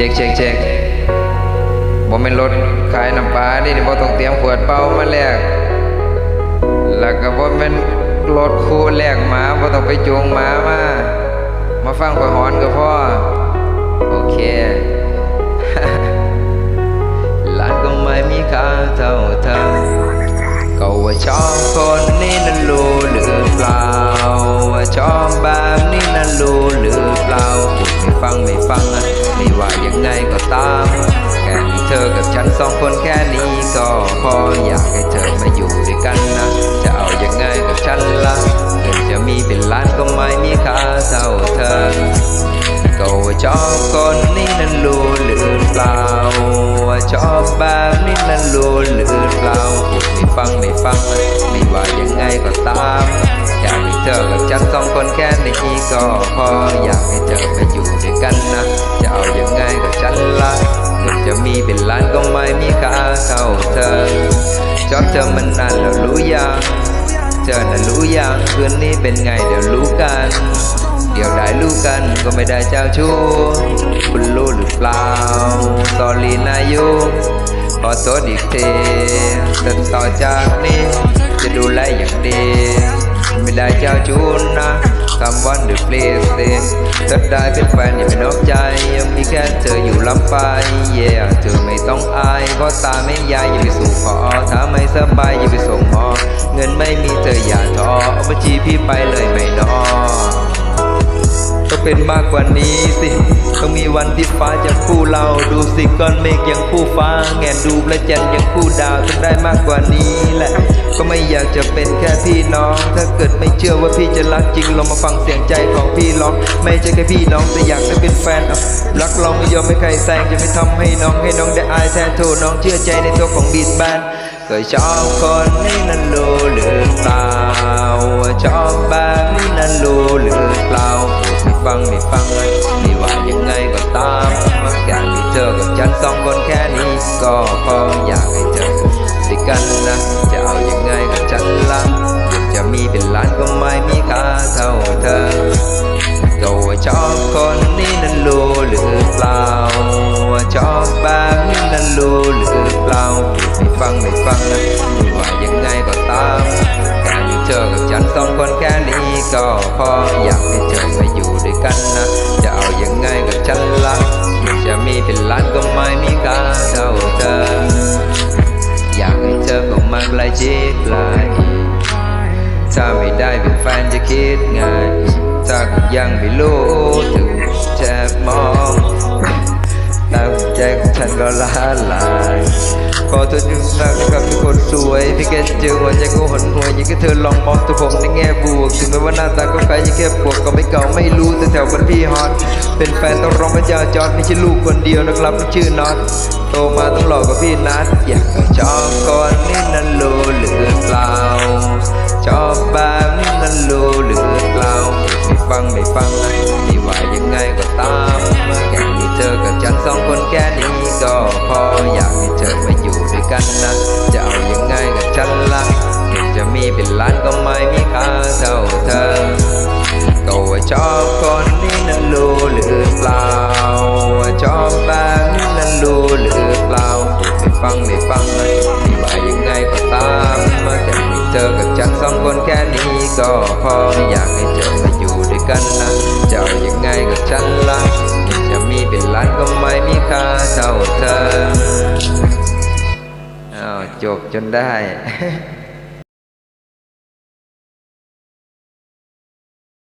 ช็คเช็คเช็คบ่แม่นรถขายน้ำปลานี่นี่บ่ต้องเตรียมขวดเปล่ามาแลกแล้วก็บ่แม่นรถคู่แลกหมาบ่ต้องไปจูงหมามา มาฟังข่อยหอนก็พอโอเคหลานก็ไม่มีค่าเท่าเธอก็ว่าชอบคนนี้ เธอกับฉันสองคนแค่นี้ก็พออยากให้เธอมาอยู่ด้วยกันนะ จะเอาอยังไงกับฉันละ่ะเงินจะมีเป็นล้านก็ไม่มีค่าเท่าเธอ ก็ว่าชอบคนนี้นั้นรู้หรือเปล่า ว่าชอบแบบนี้นั้นรู้หรือเปล่าพูดไม่ฟังไม่ฟัง ไม่ว่ายังไงก็ตามอยากให้เธอกับฉันสองคนแค่นี้ก็พออยากให้เธอมาอยู่ด้วยกันนะ จะเอาอยังไงกับฉันละเงิน จะมีเป็นล้านก็ไม่มีค่าเท่าเธอชอบเธอมันนานแล้วรู้ยังเธอน่ะรู้ยังคืนนี้เป็นไงเดี๋ยวรู้กัน เดี๋ยวได้รู้กันก็ไม่ได้เจ้าชู้คุณรู้หรือเปล่าตอรีนายุขอโทษอีกทีแต่ต่อจากนี้จะดูแลอย่างดี ไม่ได้เจ้าชู้นะคำวันหรือเปลี่ยนเสียถ้าได้เป็นแฟนอย่าไปนอกใจ ยังมีแค่เธออยู่ลำไปเย่เธอไม่ต้องอายเพราะตาไม่ยายอย่าไปสู่ขอถ้าไม่สบายอย่าไปส่งหมอเงินไม่มีเธออย่าท้อเอาบัญชีพี่ไปเลยไม่นอต้องเป็นมากกว่านี้สิต้องมีวันที่ฟ้าจะคู่เราดูสิก้อนเมฆยังคู่ฟ้า แงนดูพระจันยังคู่ดาวต้องได้มากกว่านี้แหละ ก็ไม่อยากจะเป็นแค่พี่น้อง ถ้าเกิดไม่เชื่อว่าพี่จะรักจริงลองมาฟังเสียงใจของพี่ร้อง ไม่ใช่แค่พี่น้องแต่อยากจะเป็นแฟนรักลองไม่ยอมไม่ใครแซงจะไม่ทำให้น้องให้น้องได้อายแทนโทน้องเชื่อใจในตัวของบีดแบนเคยชอบคนนี้นั้นรู้หรือเปล่าชอบแบบนี้นั้นรู้หรือเปล่าไม่ฟังไม่ฟังไม่ว่ายั พออยากให้เธอมาอยู่ด้วยกันนะ จะเอายังไงกับฉันละ่ะจะมีเป็นล้านก็ไม่มีค่าเท่าเธอ อยากให้เธอเข้ามาใกล้ชิดใกล้ถ้าไม่ได้เป็นแฟนจะคิดไงถ้าคุณยังไม่รู้ถึงแจะมอง ฉันก็ละลายขอโทษยุ่งมาคับทุกคนสวยพี่แค่เจอหัวใจก็หนหวยอยังก็เธอลองมองตัวผมในแง่บวกถึงแม้ว่าหน้าตาก็คล้ายยังแค่ปวกก็ไม่เก่าไม่รู้แต่แถวบ้านพี่ฮอตเป็นแฟนต้องร้องพระเจ้าจอดไม่ใช่ลูกคนเดียวนะครับชื่อน็อตโตมาต้องหลอกับพี่นัดอยากให้ชอบคนนี้นั้นรู้หรือเปล่าชอบแบบ นี้ก็พออยากให้เธอมาอยู่ด้วยกันนะจะเอายังไงกับฉันละจะมีเป็นล้านก็ไม่มีค่าเท่าเธออ้าวจบจนได้